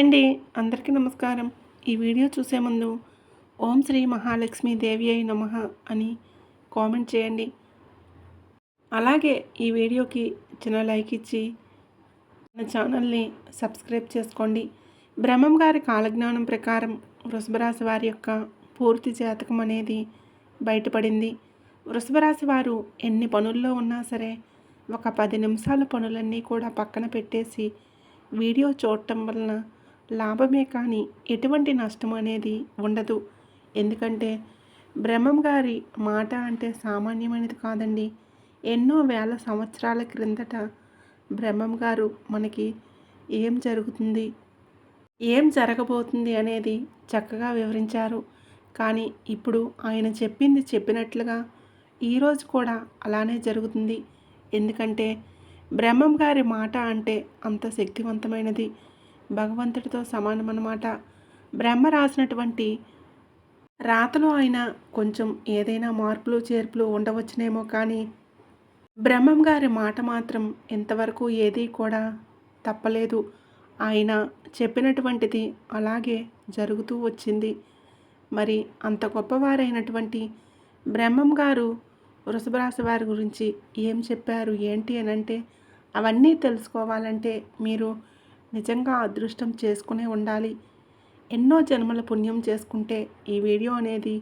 Hi అండి అందరికీ నమస్కారం. ఈ వీడియో చూసే ముందు ఓం శ్రీ మహాలక్ష్మి దేవి అయి నమ అని కామెంట్ చేయండి. అలాగే ఈ వీడియోకి చిన్న లైక్ ఇచ్చి మన ఛానల్ని సబ్స్క్రైబ్ చేసుకోండి. బ్రహ్మం గారి కాలజ్ఞానం ప్రకారం వృషభరాశి వారి యొక్క పూర్తి జాతకం అనేది బయటపడింది. వృషభరాశి వారు ఎన్ని పనుల్లో ఉన్నా సరే ఒక పది నిమిషాల పనులన్నీ కూడా పక్కన పెట్టేసి వీడియో చూడటం వలన లాభమే కానీ ఎటువంటి నష్టం అనేది ఉండదు. ఎందుకంటే బ్రహ్మం గారి మాట అంటే సామాన్యమైనది కాదండి. ఎన్నో వేల సంవత్సరాల క్రిందట బ్రహ్మం గారు మనకి ఏం జరుగుతుంది ఏం జరగబోతుంది అనేది చక్కగా వివరించారు. కానీ ఇప్పుడు ఆయన చెప్పింది చెప్పినట్లుగా ఈరోజు కూడా అలానే జరుగుతుంది. ఎందుకంటే బ్రహ్మం గారి మాట అంటే అంత శక్తివంతమైనది. భగవంతుడితో సమానమన్నమాట. బ్రహ్మ రాసినటువంటి రాతలో అయినా కొంచెం ఏదైనా మార్పులు చేర్పులు ఉండవచ్చునేమో కానీ బ్రహ్మం గారి మాట మాత్రం ఇంతవరకు ఏదీ కూడా తప్పలేదు. ఆయన చెప్పినటువంటిది అలాగే జరుగుతూ వచ్చింది. మరి అంత గొప్పవారైనటువంటి బ్రహ్మం గారు వృషభరాశి వారి గురించి ఏం చెప్పారు? ఏంటి అని అంటే అవన్నీ తెలుసుకోవాలంటే మీరు నిజంగా అదృష్టం చేసుకునే ఉండాలి. ఎన్నో జన్మల పుణ్యం చేసుకుంటే ఈ వీడియో అనేది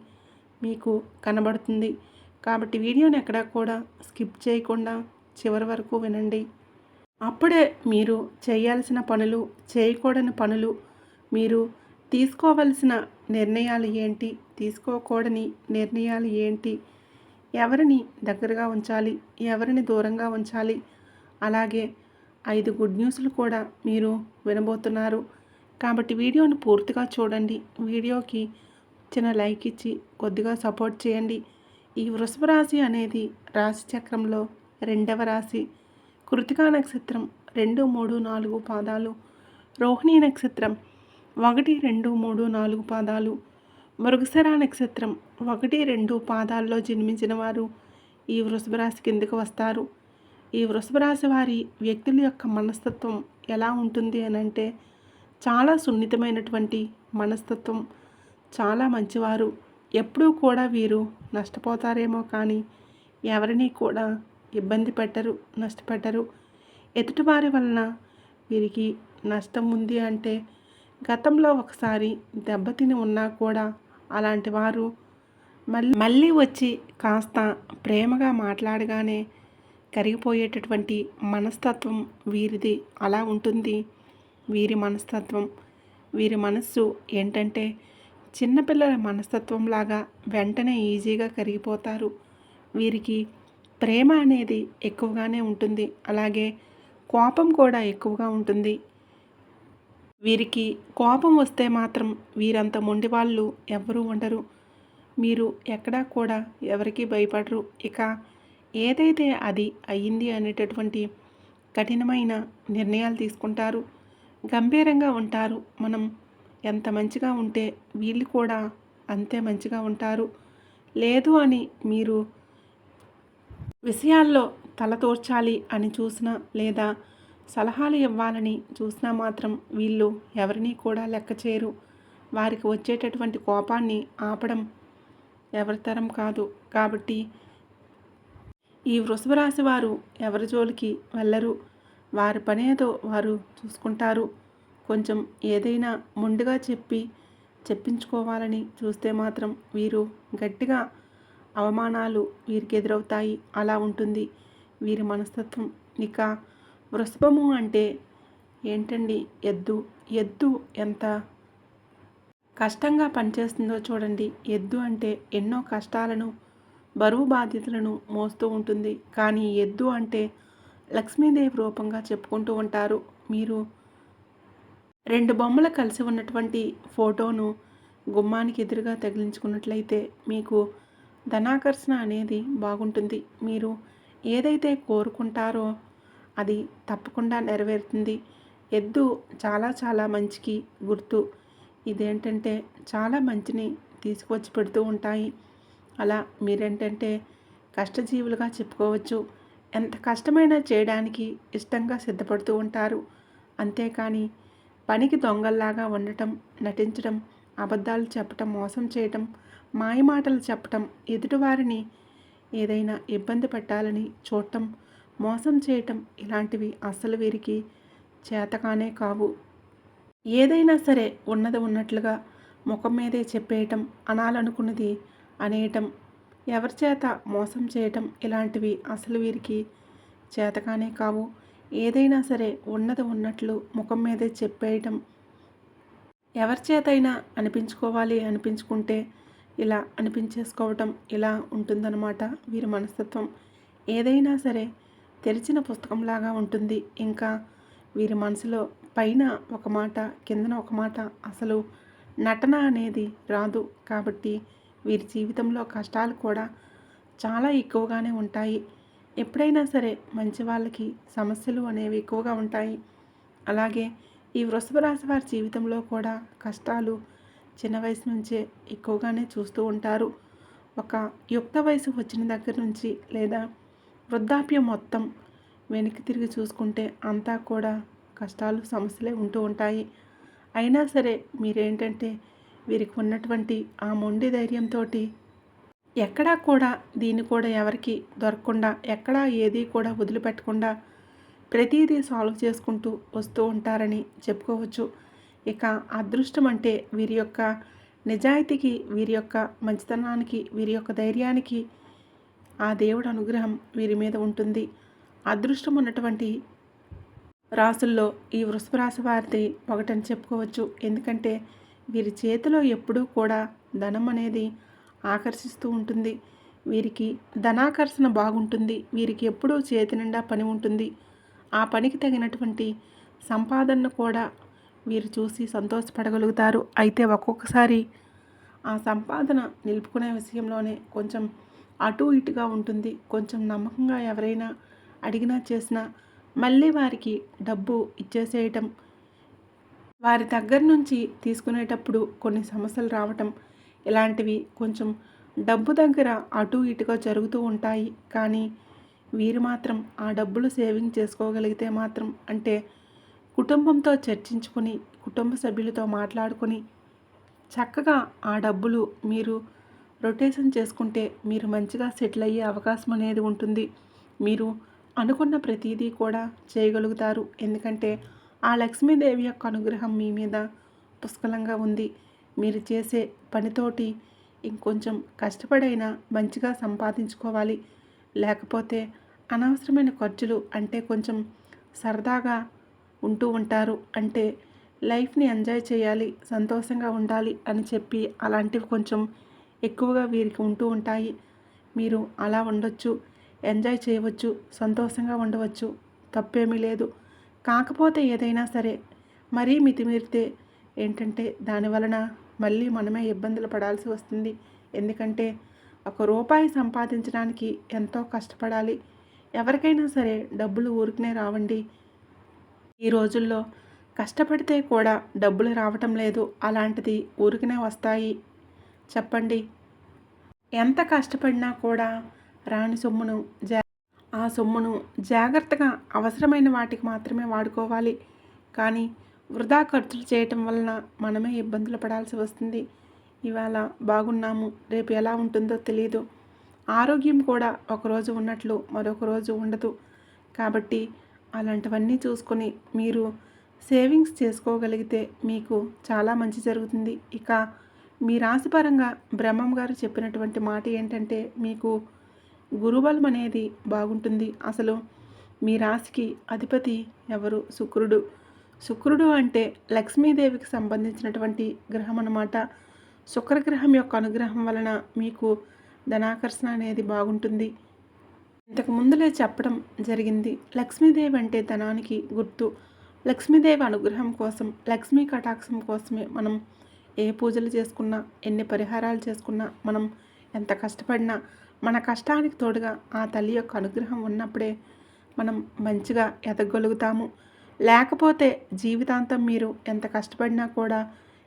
మీకు కనబడుతుంది. కాబట్టి వీడియోని ఎక్కడా కూడా స్కిప్ చేయకుండా చివరి వరకు వినండి. అప్పుడే మీరు చేయాల్సిన పనులు చేయకూడని పనులు మీరు తీసుకోవలసిన నిర్ణయాలు ఏంటి తీసుకోకూడని నిర్ణయాలు ఏంటి ఎవరిని దగ్గరగా ఉంచాలి ఎవరిని దూరంగా ఉంచాలి అలాగే ఐదు గుడ్ న్యూస్లు కూడా మీరు వినబోతున్నారు. కాబట్టి వీడియోను పూర్తిగా చూడండి. వీడియోకి చిన్న లైక్ ఇచ్చి కొద్దిగా సపోర్ట్ చేయండి. ఈ వృషభ రాశి అనేది రాశి చక్రంలో రెండవ రాశి. కృతికా నక్షత్రం రెండు మూడు నాలుగు పాదాలు. రోహిణి నక్షత్రం ఒకటి రెండు మూడు నాలుగు పాదాలు. మృగసర నక్షత్రం ఒకటి రెండు పాదాల్లో జన్మించిన వారు ఈ వృషభ రాశి కిందకు వస్తారు. ఈ వృషభరాశి వారి వ్యక్తుల యొక్క మనస్తత్వం ఎలా ఉంటుంది అని అంటే చాలా సున్నితమైనటువంటి మనస్తత్వం. చాలా మంచివారు. ఎప్పుడూ కూడా వీరు నష్టపోతారేమో కానీ ఎవరిని కూడా ఇబ్బంది పెట్టరు నష్టపెట్టరు. ఎదుటివారి వలన వీరికి నష్టం ఉంది అంటే గతంలో ఒకసారి దెబ్బతిని ఉన్నా కూడా అలాంటి వారు మళ్ళీ మళ్ళీ వచ్చి కాస్త ప్రేమగా మాట్లాడగానే కరిగిపోయేటటువంటి మనస్తత్వం వీరిది అలా ఉంటుంది. వీరి మనస్తత్వం వీరి మనస్సు ఏంటంటే చిన్నపిల్లల మనస్తత్వం లాగా వెంటనే ఈజీగా కరిగిపోతారు. వీరికి ప్రేమ అనేది ఎక్కువగానే ఉంటుంది. అలాగే కోపం కూడా ఎక్కువగా ఉంటుంది. వీరికి కోపం వస్తే మాత్రం వీరంత మొండి వాళ్ళు ఎవరూ ఉండరు. మీరు ఎక్కడా కూడా ఎవరికి భయపడరు. ఇక ఏదైతే అది అయ్యింది అనేటటువంటి కఠినమైన నిర్ణయాలు తీసుకుంటారు. గంభీరంగా ఉంటారు. మనం ఎంత మంచిగా ఉంటే వీళ్ళు కూడా అంతే మంచిగా ఉంటారు. లేదు అని మీరు విషయాల్లో తలతోర్చాలి అని చూసినా లేదా సలహాలు ఇవ్వాలని చూసినా మాత్రం వీళ్ళు ఎవరినీ కూడా లెక్క చేయరు. వారికి వచ్చేటటువంటి కోపాన్ని ఆపడం ఎవరితరం కాదు. కాబట్టి ఈ వృషభ రాశి వారు ఎవరి జోలికి వెళ్ళరు? వారి పనేదో వారు చూసుకుంటారు. కొంచెం ఏదైనా ముందుగా చెప్పి చెప్పించుకోవాలని చూస్తే మాత్రం వీరు గట్టిగా అవమానాలు వీరికి ఎదురవుతాయి. అలా ఉంటుంది. వీరి మనస్తత్వం ఇక వృషభము అంటే ఏంటండి? ఎద్దు. ఎద్దు ఎంత కష్టంగా పనిచేస్తుందో చూడండి. ఎద్దు అంటే ఎన్నో కష్టాలను బరువు బాధ్యతలను మోస్తూ ఉంటుంది. కానీ ఎద్దు అంటే లక్ష్మీదేవి రూపంగా చెప్పుకుంటూ ఉంటారు. మీరు రెండు బొమ్మలు కలిసి ఉన్నటువంటి ఫోటోను గుమ్మానికి ఎదురుగా తగిలించుకున్నట్లయితే మీకు ధనాకర్షణ అనేది బాగుంటుంది. మీరు ఏదైతే కోరుకుంటారో అది తప్పకుండా నెరవేరుతుంది. ఎద్దు చాలా చాలా మంచికి గుర్తు. ఇదేంటంటే చాలా మంచిని తీసుకొచ్చి పెడుతూ ఉంటాయి. అలా మీరేంటంటే కష్టజీవులుగా చెప్పుకోవచ్చు. ఎంత కష్టమైనా చేయడానికి ఇష్టంగా సిద్ధపడుతూ ఉంటారు. అంతేకాని పనికి దొంగల్లాగా ఉండటం నటించడం అబద్ధాలు చెప్పటం మోసం చేయటం మాయమాటలు చెప్పటం ఎదుటివారిని ఏదైనా ఇబ్బంది పెట్టాలని చూడటం మోసం చేయటం ఇలాంటివి అస్సలు వీరికి చేతకానే కావు. ఏదైనా సరే ఉన్నది ఉన్నట్లుగా ముఖం మీదే చెప్పేయటం అనాలనుకున్నది అనేయటం ఎవరి చేత మోసం చేయటం ఇలాంటివి అసలు వీరికి చేతకానే కావు. ఏదైనా సరే ఉన్నది ఉన్నట్లు ముఖం మీదే చెప్పేయటం. ఎవరి చేతైనా అనిపించుకోవాలి అనిపించుకుంటే ఇలా అనిపించేసుకోవటం ఇలా ఉంటుందన్నమాట వీరి మనస్తత్వం. ఏదైనా సరే తెరిచిన పుస్తకంలాగా ఉంటుంది. ఇంకా వీరి మనసులో పైన ఒక మాట కిందన ఒక మాట అసలు నటన అనేది రాదు. కాబట్టి వీరి జీవితంలో కష్టాలు కూడా చాలా ఎక్కువగానే ఉంటాయి. ఎప్పుడైనా సరే మంచి వాళ్ళకి సమస్యలు అనేవి ఎక్కువగా ఉంటాయి. అలాగే ఈ వృషభ రాశి వారి జీవితంలో కూడా కష్టాలు చిన్న వయసు నుంచే ఎక్కువగానే చూస్తూ ఉంటారు. ఒక యుక్త వయసు వచ్చిన దగ్గర నుంచి లేదా వృద్ధాప్యం మొత్తం వెనక్కి తిరిగి చూసుకుంటే అంతా కూడా కష్టాలు సమస్యలే ఉంటూ ఉంటాయి. అయినా సరే మీరేంటంటే వీరికి ఉన్నటువంటి ఆ మొండి ధైర్యంతో ఎక్కడా కూడా దీన్ని కూడా ఎవరికి దొరకకుండా ఎక్కడా ఏది కూడా వదిలిపెట్టకుండా ప్రతిదీ సాల్వ్ చేసుకుంటూ వస్తూ ఉంటారని చెప్పుకోవచ్చు. ఇక అదృష్టం అంటే వీరి యొక్క నిజాయితీకి వీరి యొక్క మంచితనానికి వీరి యొక్క ధైర్యానికి ఆ దేవుడు అనుగ్రహం వీరి మీద ఉంటుంది. అదృష్టం ఉన్నటువంటి రాసుల్లో ఈ వృషభ రాశి వారిది ఒకటని చెప్పుకోవచ్చు. ఎందుకంటే వీరి చేతిలో ఎప్పుడూ కూడా ధనం అనేది ఆకర్షిస్తూ ఉంటుంది. వీరికి ధనాకర్షణ బాగుంటుంది. వీరికి ఎప్పుడూ చేతి నిండా పని ఉంటుంది. ఆ పనికి తగినటువంటి సంపాదనను కూడా వీరు చూసి సంతోషపడగలుగుతారు. అయితే ఒక్కొక్కసారి ఆ సంపాదన నిలుపుకునే విషయంలోనే కొంచెం అటు ఇటుగా ఉంటుంది. కొంచెం నమ్మకంగా ఎవరైనా అడిగినా చేసినా మళ్ళీ వారికి డబ్బు ఇచ్చేసేయటం వారి దగ్గర నుంచి తీసుకునేటప్పుడు కొన్ని సమస్యలు రావటం ఇలాంటివి కొంచెం డబ్బు దగ్గర అటు ఇటుగా జరుగుతూ ఉంటాయి. కానీ వీరు మాత్రం ఆ డబ్బులు సేవింగ్ చేసుకోగలిగితే మాత్రం అంటే కుటుంబంతో చర్చించుకొని కుటుంబ సభ్యులతో మాట్లాడుకొని చక్కగా ఆ డబ్బులు మీరు రొటేషన్ చేసుకుంటే మీరు మంచిగా సెటిల్ అయ్యే అవకాశం అనేది ఉంటుంది. మీరు అనుకున్న ప్రతిదీ కూడా చేయగలుగుతారు. ఎందుకంటే ఆ లక్ష్మీదేవి యొక్క అనుగ్రహం మీ మీద పుష్కలంగా ఉంది. మీరు చేసే పనితోటి ఇంకొంచెం కష్టపడైనా మంచిగా సంపాదించుకోవాలి. లేకపోతే అనవసరమైన ఖర్చులు అంటే కొంచెం సరదాగా ఉంటూ ఉంటారు. అంటే లైఫ్ని ఎంజాయ్ చేయాలి సంతోషంగా ఉండాలి అని చెప్పి అలాంటివి కొంచెం ఎక్కువగా వీరికి ఉంటూ ఉంటాయి. మీరు అలా ఉండొచ్చు ఎంజాయ్ చేయవచ్చు సంతోషంగా ఉండవచ్చు. తప్పేమీ లేదు. కాకపోతే ఏదైనా సరే మరీ మితిమీరితే ఏంటంటే దాని వలన మళ్ళీ మనమే ఇబ్బందులు పడాల్సి వస్తుంది. ఎందుకంటే ఒక రూపాయి సంపాదించడానికి ఎంతో కష్టపడాలి. ఎవరికైనా సరే డబ్బులు ఊరికనే రావండి. ఈ రోజుల్లో కష్టపడితే కూడా డబ్బులు రావటం లేదు. అలాంటిది ఊరికనే వస్తాయి. చెప్పండి? ఎంత కష్టపడినా కూడా రాని సొమ్మును జా ఆ సొమ్మును జాగ్రత్తగా అవసరమైన వాటికి మాత్రమే వాడుకోవాలి. కానీ వృధా ఖర్చులు చేయటం వలన మనమే ఇబ్బందులు పడాల్సి వస్తుంది. ఇవాళ బాగున్నాము రేపు ఎలా ఉంటుందో తెలియదు ఆరోగ్యం కూడా ఒకరోజు ఉన్నట్లు మరొక రోజు ఉండదు. కాబట్టి అలాంటివన్నీ చూసుకొని మీరు సేవింగ్స్ చేసుకోగలిగితే మీకు చాలా మంచి జరుగుతుంది. ఇక మీ రాశిపరంగా బ్రహ్మం గారు చెప్పినటువంటి మాట ఏంటంటే మీకు గురుబలం అనేది బాగుంటుంది. అసలు మీ రాశికి అధిపతి ఎవరు? శుక్రుడు. శుక్రుడు అంటే లక్ష్మీదేవికి సంబంధించినటువంటి గ్రహం అన్నమాట. శుక్రగ్రహం యొక్క అనుగ్రహం వలన మీకు ధనాకర్షణ అనేది బాగుంటుంది. ఇంతకు ముందులే చెప్పడం జరిగింది. లక్ష్మీదేవి అంటే ధనానికి గుర్తు. లక్ష్మీదేవి అనుగ్రహం కోసం లక్ష్మీ కటాక్షం కోసమే మనం ఏ పూజలు చేసుకున్నా ఎన్ని పరిహారాలు చేసుకున్నా మనం ఎంత కష్టపడినా మన కష్టానికి తోడుగా ఆ తల్లి యొక్క అనుగ్రహం ఉన్నప్పుడే మనం మంచిగా ఎదగలుగుతాము లేకపోతే జీవితాంతం మీరు ఎంత కష్టపడినా కూడా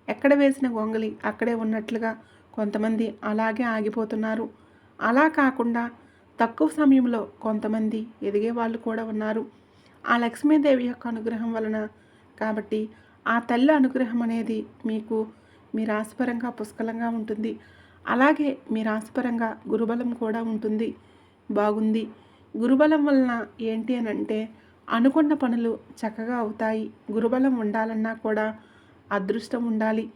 ఎక్కడ వేసిన గొంగలి అక్కడే ఉన్నట్లుగా కొంతమంది అలాగే ఆగిపోతున్నారు. అలా కాకుండా తక్కువ సమయంలో కొంతమంది ఎదిగే వాళ్ళు కూడా ఉన్నారు. ఆ లక్ష్మీదేవి యొక్క అనుగ్రహం వలన కాబట్టి ఆ తల్లి అనుగ్రహం అనేది మీకు మీ రాశిపరంగా పుష్కలంగా ఉంటుంది. అలాగే మీ రాశిపరంగా గురుబలం కూడా ఉంటుంది. బాగుంది. గురుబలం వలన ఏంటి అని అంటే అనుకున్న పనులు చక్కగా అవుతాయి. గురుబలం ఉండాలన్నా కూడా అదృష్టం ఉండాలి.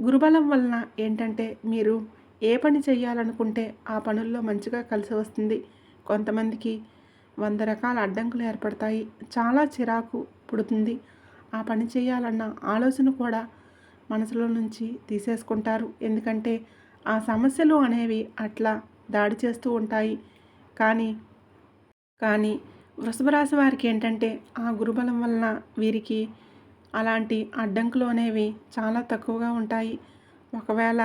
గురుబలం వలన ఏంటంటే మీరు ఏ పని చేయాలనుకుంటే ఆ పనుల్లో మంచిగా కలిసి వస్తుంది. కొంతమందికి వంద రకాల అడ్డంకులు ఏర్పడతాయి. చాలా చిరాకు పుడుతుంది. ఆ పని చేయాలన్న ఆలోచన కూడా మనసులో నుంచి తీసేసుకుంటారు. ఎందుకంటే ఆ సమస్యలు అనేవి అట్లా దాడి చేస్తూ ఉంటాయి. కానీ కానీ వృషభరాశి వారికి ఏంటంటే ఆ గురుబలం వలన వీరికి అలాంటి అడ్డంకులు అనేవి చాలా తక్కువగా ఉంటాయి. ఒకవేళ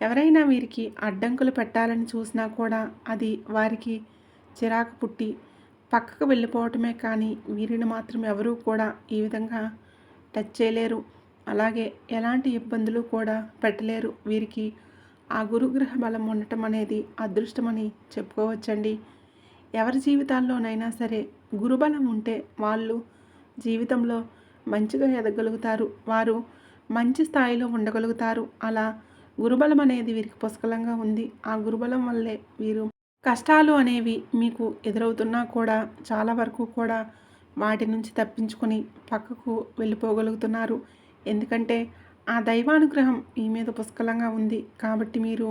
ఎవరైనా వీరికి అడ్డంకులు పెట్టాలని చూసినా కూడా అది వారికి చిరాకు పుట్టి పక్కకు వెళ్ళిపోవటమే కానీ వీరిని మాత్రం ఎవరూ కూడా ఈ విధంగా టచ్ చేయలేరు. అలాగే ఎలాంటి ఇబ్బందులు కూడా పెట్టలేరు. వీరికి ఆ గురుగ్రహ బలం ఉండటం అనేది అదృష్టమని చెప్పుకోవచ్చండి. ఎవరి జీవితాల్లోనైనా సరే గురుబలం ఉంటే వాళ్ళు జీవితంలో మంచిగా ఎదగలుగుతారు. వారు మంచి స్థాయిలో ఉండగలుగుతారు. అలా గురుబలం అనేది వీరికి పుష్కలంగా ఉంది. ఆ గురుబలం వల్లే వీరు కష్టాలు అనేవి మీకు ఎదురవుతున్నా కూడా చాలా వరకు కూడా వాటి నుంచి తప్పించుకొని పక్కకు వెళ్ళిపోగలుగుతున్నారు. ఎందుకంటే ఆ దైవానుగ్రహం మీ మీద పుష్కలంగా ఉంది. కాబట్టి మీరు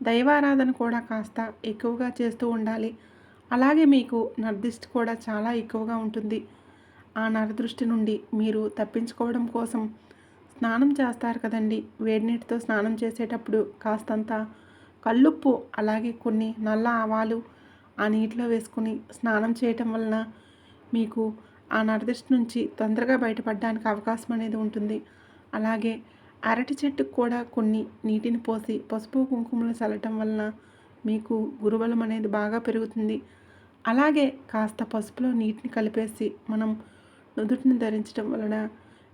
దైవారాధన కూడా కాస్త ఎక్కువగా చేస్తూ ఉండాలి. అలాగే మీకు నర్దిష్టి కూడా చాలా ఎక్కువగా ఉంటుంది. ఆ నరదృష్టి నుండి మీరు తప్పించుకోవడం కోసం స్నానం చేస్తారు కదండి. వేడి నీటితో స్నానం చేసేటప్పుడు కాస్తంత కల్లుప్పు అలాగే కొన్ని నల్ల ఆవాలు ఆ నీటిలో వేసుకుని స్నానం చేయటం వలన మీకు ఆ నరదృష్టి నుంచి తొందరగా బయటపడడానికి అవకాశం అనేది ఉంటుంది. అలాగే అరటి చెట్టుకు కూడా కొన్ని నీటిని పోసి పసుపు కుంకుమలు చల్లటం వలన మీకు గురుబలం అనేది బాగా పెరుగుతుంది. అలాగే కాస్త పసుపులో నీటిని కలిపేసి మనం నుదుటిని ధరించడం వలన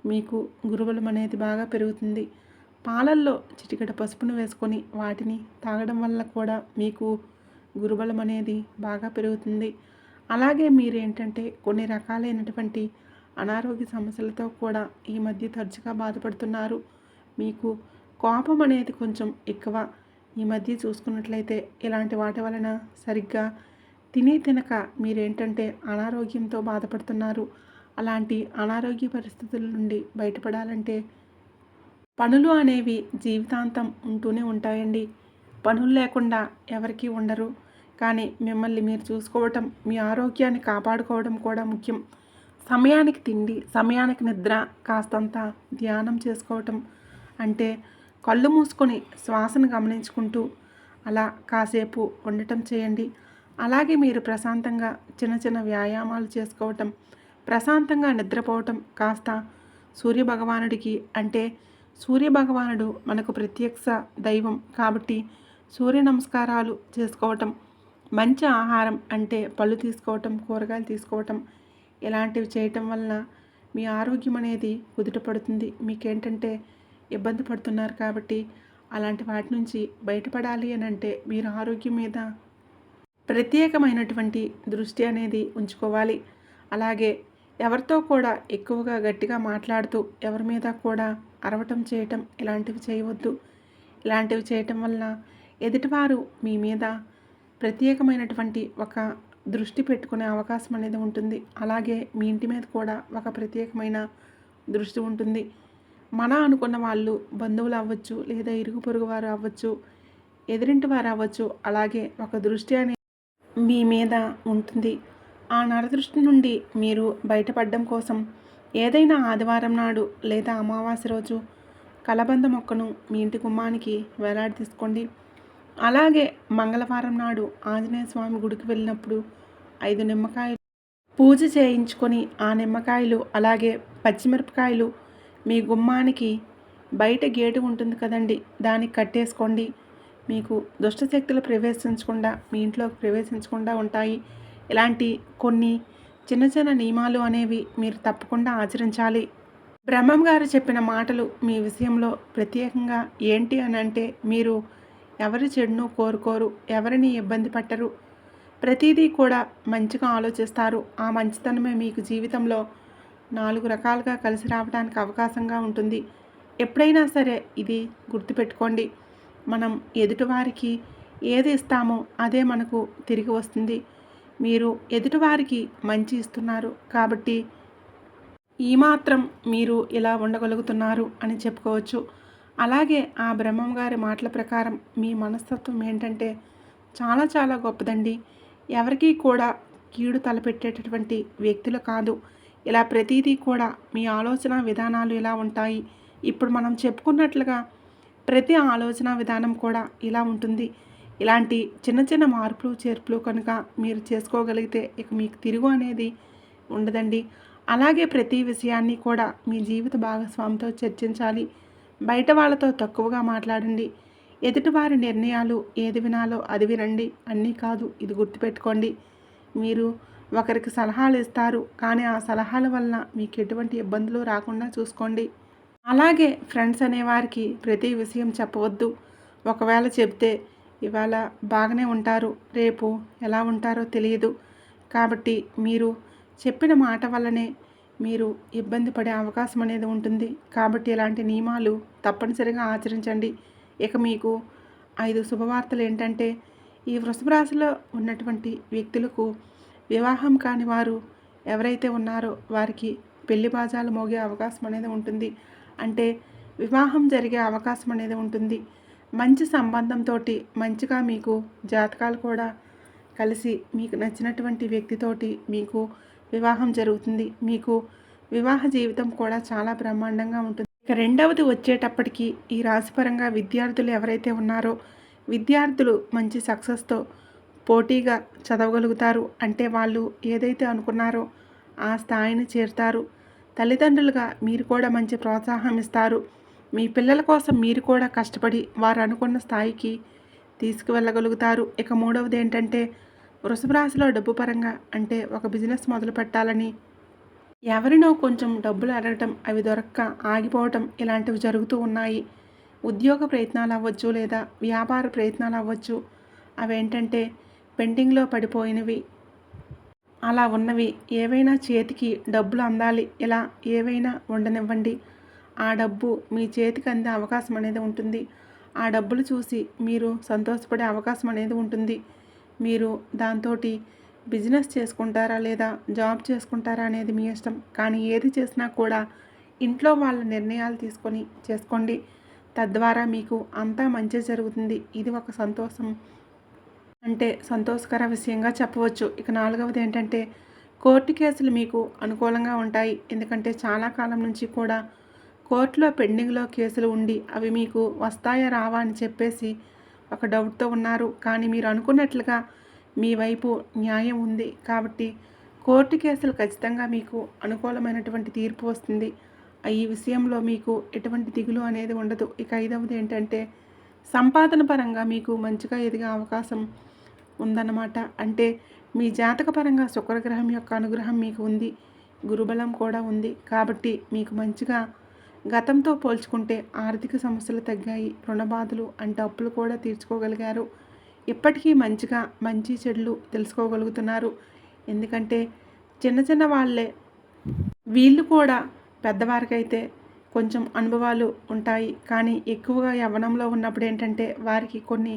మీకు గురుబలం అనేది బాగా పెరుగుతుంది. పాలల్లో చిటికట పసుపును వేసుకొని వాటిని తాగడం వల్ల కూడా మీకు గురుబలం అనేది బాగా పెరుగుతుంది. అలాగే మీరు ఏంటంటే కొన్ని రకాలైనటువంటి అనారోగ్య సమస్యలతో కూడా ఈ మధ్య తరచుగా బాధపడుతున్నారు. మీకు కోపం అనేది కొంచెం ఎక్కువ. ఈ మధ్య చూసుకున్నట్లయితే ఇలాంటి వాటి వలన సరిగ్గా తిని తినక మీరేంటంటే అనారోగ్యంతో బాధపడుతున్నారు. అలాంటి అనారోగ్య పరిస్థితుల నుండి బయటపడాలంటే పనులు అనేవి జీవితాంతం ఉంటూనే ఉంటాయండి. పనులు లేకుండా ఎవరికీ ఉండరు. కానీ మిమ్మల్ని మీరు చూసుకోవటం మీ ఆరోగ్యాన్ని కాపాడుకోవడం కూడా ముఖ్యం. సమయానికి తిండి సమయానికి నిద్ర కాస్తంత ధ్యానం చేసుకోవటం అంటే కళ్ళు మూసుకొని శ్వాసను గమనించుకుంటూ అలా కాసేపు ఉండటం చేయండి. అలాగే మీరు ప్రశాంతంగా చిన్న చిన్న వ్యాయామాలు చేసుకోవటం ప్రశాంతంగా నిద్రపోవటం కాస్త సూర్యభగవానుడికి అంటే సూర్యభగవానుడు మనకు ప్రత్యక్ష దైవం కాబట్టి సూర్య నమస్కారాలు చేసుకోవటం మంచి ఆహారం అంటే పళ్ళు తీసుకోవటం కూరగాయలు తీసుకోవటం ఇలాంటివి చేయటం వలన మీ ఆరోగ్యం అనేది కుదుటపడుతుంది. మీకేంటంటే ఇబ్బంది పడుతున్నారు కాబట్టి అలాంటి వాటి నుంచి బయటపడాలి అని అంటే మీరు ఆరోగ్యం మీద ప్రత్యేకమైనటువంటి దృష్టి అనేది ఉంచుకోవాలి. అలాగే ఎవరితో కూడా ఎక్కువగా గట్టిగా మాట్లాడుతూ ఎవరి మీద కూడా అరవటం చేయటం ఇలాంటివి చేయవద్దు. ఇలాంటివి చేయటం వలన ఎదుటివారు మీ మీద ప్రత్యేకమైనటువంటి ఒక దృష్టి పెట్టుకునే అవకాశం అనేది ఉంటుంది. అలాగే మీ ఇంటి మీద కూడా ఒక ప్రత్యేకమైన దృష్టి ఉంటుంది. మన అనుకున్న వాళ్ళు బంధువులు అవ్వచ్చు లేదా ఇరుగు పొరుగు వారు అవ్వచ్చు ఎదురింటి వారు అవ్వచ్చు అలాగే ఒక దృష్టి అనేది మీ మీద ఉంటుంది. ఆ నరదృష్టి నుండి మీరు బయటపడడం కోసం ఏదైనా ఆదివారం నాడు లేదా అమావాస్య రోజు కలబంద మొక్కను మీ ఇంటి గుమ్మానికి వేలాడి తీసుకోండి అలాగే మంగళవారం నాడు ఆంజనేయ స్వామి గుడికి వెళ్ళినప్పుడు ఐదు నిమ్మకాయలు పూజ చేయించుకొని ఆ నిమ్మకాయలు అలాగే పచ్చిమిరపకాయలు మీ గుమ్మానికి బయట గేటు ఉంటుంది కదండి దానికి కట్టేసుకోండి. మీకు దుష్టశక్తులు ప్రవేశించకుండా మీ ఇంట్లోకి ప్రవేశించకుండా ఉంటాయి. ఇలాంటి కొన్ని చిన్న చిన్న నియమాలు అనేవి మీరు తప్పకుండా ఆచరించాలి. బ్రహ్మం గారు చెప్పిన మాటలు మీ విషయంలో ప్రత్యేకంగా ఏంటి అని అంటే మీరు ఎవరి చెడును కోరుకోరు ఎవరిని ఇబ్బంది పట్టరు. ప్రతిదీ కూడా మంచిగా ఆలోచిస్తారు. ఆ మంచితనమే మీకు జీవితంలో నాలుగు రకాలుగా కలిసి రావడానికి అవకాశంగా ఉంటుంది. ఎప్పుడైనా సరే ఇది గుర్తుపెట్టుకోండి. మనం ఎదుటివారికి ఏది ఇస్తామో అదే మనకు తిరిగి వస్తుంది. మీరు ఎదుటివారికి మంచి ఇస్తున్నారు కాబట్టి ఈ మాత్రం మీరు ఇలా ఉండగలుగుతున్నారు అని చెప్పుకోవచ్చు. అలాగే ఆ బ్రహ్మం గారి మాటల ప్రకారం మీ మనస్తత్వం ఏంటంటే చాలా చాలా గొప్పదండి. ఎవరికీ కూడా కీడు తలపెట్టేటటువంటి వ్యక్తులు కాదు. ఇలా ప్రతిదీ కూడా మీ ఆలోచన విధానాలు ఇలా ఉంటాయి. ఇప్పుడు మనం చెప్పుకున్నట్లుగా ప్రతి ఆలోచన విధానం కూడా ఇలా ఉంటుంది. ఇలాంటి చిన్న చిన్న మార్పులు చేర్పులు కనుక మీరు చేసుకోగలిగితే ఇక మీకు తిరుగు అనేది ఉండదండి. అలాగే ప్రతి విషయాన్ని కూడా మీ జీవిత భాగస్వామితో చర్చించాలి. బయట వాళ్ళతో తక్కువగా మాట్లాడండి. ఎదుటివారి నిర్ణయాలు ఏది వినాలో అది వినండి. అన్నీ కాదు ఇది గుర్తుపెట్టుకోండి. మీరు ఒకరికి సలహాలు ఇస్తారు కానీ ఆ సలహాల వలన మీకు ఎటువంటి ఇబ్బందులు రాకుండా చూసుకోండి. అలాగే ఫ్రెండ్స్ అనేవారికి ప్రతి విషయం చెప్పవద్దు. ఒకవేళ చెప్తే ఇవాళ బాగానే ఉంటారు రేపు ఎలా ఉంటారో తెలియదు. కాబట్టి మీరు చెప్పిన మాట వల్లనే మీరు ఇబ్బంది పడే అవకాశం అనేది ఉంటుంది. కాబట్టి ఇలాంటి నియమాలు తప్పనిసరిగా ఆచరించండి. ఇక మీకు ఐదు శుభవార్తలు ఏంటంటే ఈ వృషభ రాశిలో ఉన్నటువంటి వ్యక్తులకు వివాహం కాని వారు ఎవరైతే ఉన్నారో వారికి పెళ్ళి బాజాలు మోగే అవకాశం అనేది ఉంటుంది. అంటే వివాహం జరిగే అవకాశం అనేది ఉంటుంది. మంచి సంబంధంతో మంచిగా మీకు జాతకాలు కూడా కలిసి మీకు నచ్చినటువంటి వ్యక్తితోటి మీకు వివాహం జరుగుతుంది. మీకు వివాహ జీవితం కూడా చాలా బ్రహ్మాండంగా ఉంటుంది. ఇక రెండవది వచ్చేటప్పటికి ఈ రాశిపరంగా విద్యార్థులు ఎవరైతే ఉన్నారో విద్యార్థులు మంచి సక్సెస్తో పోటీగా చదవగలుగుతారు. అంటే వాళ్ళు ఏదైతే అనుకున్నారో ఆ స్థాయిని చేరుతారు. తల్లిదండ్రులుగా మీరు కూడా మంచి ప్రోత్సాహం ఇస్తారు. మీ పిల్లల కోసం మీరు కూడా కష్టపడి వారు అనుకున్న స్థాయికి తీసుకువెళ్ళగలుగుతారు. ఇక మూడవది ఏంటంటే వృషభ రాశిలో డబ్బు పరంగా అంటే ఒక బిజినెస్ మొదలు పెట్టాలని. ఎవరినో కొంచెం డబ్బులు అడగటం అవి దొరక్క ఆగిపోవటం ఇలాంటివి జరుగుతూ ఉన్నాయి. ఉద్యోగ ప్రయత్నాలు అవ్వచ్చు లేదా వ్యాపార ప్రయత్నాలు అవ్వచ్చు. అవేంటంటే పెండింగ్లో పడిపోయినవి. అలా ఉన్నవి. ఏవైనా చేతికి డబ్బులు అందాలి. ఇలా ఏవైనా ఉండనివ్వండి. ఆ డబ్బు మీ చేతికి అందే అవకాశం అనేది ఉంటుంది. ఆ డబ్బులు చూసి మీరు సంతోషపడే అవకాశం అనేది ఉంటుంది. మీరు దాంతో బిజినెస్ చేసుకుంటారా లేదా జాబ్ చేసుకుంటారా అనేది మీ ఇష్టం. కానీ ఏది చేసినా కూడా ఇంట్లో వాళ్ళ నిర్ణయాలు తీసుకొని చేసుకోండి. తద్వారా మీకు అంతా మంచి జరుగుతుంది. ఇది ఒక సంతోషం. అంటే సంతోషకర విషయంగా చెప్పవచ్చు. ఇక నాలుగవది ఏంటంటే కోర్టు కేసులు మీకు అనుకూలంగా ఉంటాయి. ఎందుకంటే చాలా కాలం నుంచి కూడా కోర్టులో పెండింగ్లో కేసులు ఉండి అవి మీకు వస్తాయా రావా అని చెప్పేసి ఒక డౌట్తో ఉన్నారు. కానీ మీరు అనుకున్నట్లుగా మీ వైపు న్యాయం ఉంది. కాబట్టి కోర్టు కేసులు ఖచ్చితంగా మీకు అనుకూలమైనటువంటి తీర్పు వస్తుంది. ఈ విషయంలో మీకు ఎటువంటి దిగులు అనేది ఉండదు. ఇక ఐదవది ఏంటంటే సంపాదన పరంగా మీకు మంచిగా ఎదిగే అవకాశం ఉందన్నమాట. అంటే మీ జాతక పరంగా శుక్రగ్రహం యొక్క అనుగ్రహం మీకు ఉంది. గురుబలం కూడా ఉంది. కాబట్టి మీకు మంచిగా గతంతో పోల్చుకుంటే ఆర్థిక సమస్యలు తగ్గాయి రుణబాధలు అంటే అప్పులు కూడా తీర్చుకోగలిగారు. ఇప్పటికీ మంచిగా మంచి చెడులు తెలుసుకోగలుగుతున్నారు. ఎందుకంటే చిన్న చిన్న వాళ్ళే వీళ్ళు కూడా పెద్దవారికైతే కొంచెం అనుభవాలు ఉంటాయి. కానీ ఎక్కువగా యవ్వనంలో ఉన్నప్పుడు ఏంటంటే వారికి కొన్ని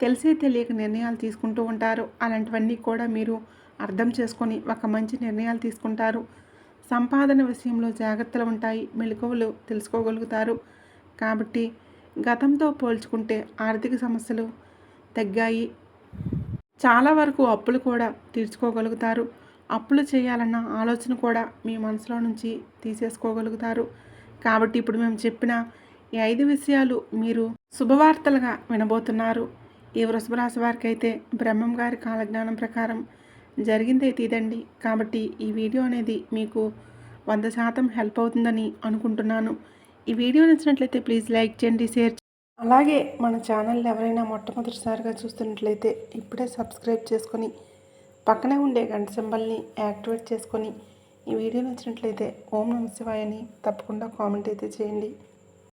తెలిసే తెలియక నిర్ణయాలు తీసుకుంటూ ఉంటారు. అలాంటివన్నీ కూడా మీరు అర్థం చేసుకొని ఒక మంచి నిర్ణయాలు తీసుకుంటారు. సంపాదన విషయంలో జాగ్రత్తలు ఉంటాయి మెలకువలు తెలుసుకోగలుగుతారు. కాబట్టి గతంతో పోల్చుకుంటే ఆర్థిక సమస్యలు తగ్గాయి. చాలా వరకు అప్పులు కూడా తీర్చుకోగలుగుతారు. అప్పులు చేయాలన్న ఆలోచన కూడా మీ మనసులో నుంచి తీసేసుకోగలుగుతారు. కాబట్టి ఇప్పుడు మేము చెప్పిన ఈ ఐదు విషయాలు మీరు శుభవార్తలుగా వినబోతున్నారు. ఈ వృషభరాశి వారికి అయితే బ్రహ్మం గారి కాలజ్ఞానం ప్రకారం జరిగిందైతే ఇదండి కాబట్టి ఈ వీడియో అనేది మీకు వంద శాతం హెల్ప్ అవుతుందని అనుకుంటున్నాను. ఈ వీడియో నచ్చినట్లయితే ప్లీజ్ లైక్ చేయండి షేర్ అలాగే మన ఛానల్ ఎవరైనా మొట్టమొదటిసారిగా చూస్తున్నట్లయితే ఇప్పుడే సబ్స్క్రైబ్ చేసుకొని పక్కనే ఉండే గంట సింబల్ని యాక్టివేట్ చేసుకొని ఈ వీడియో నచ్చినట్లయితే ఓం నమశివాయని తప్పకుండా కామెంట్ అయితే చేయండి.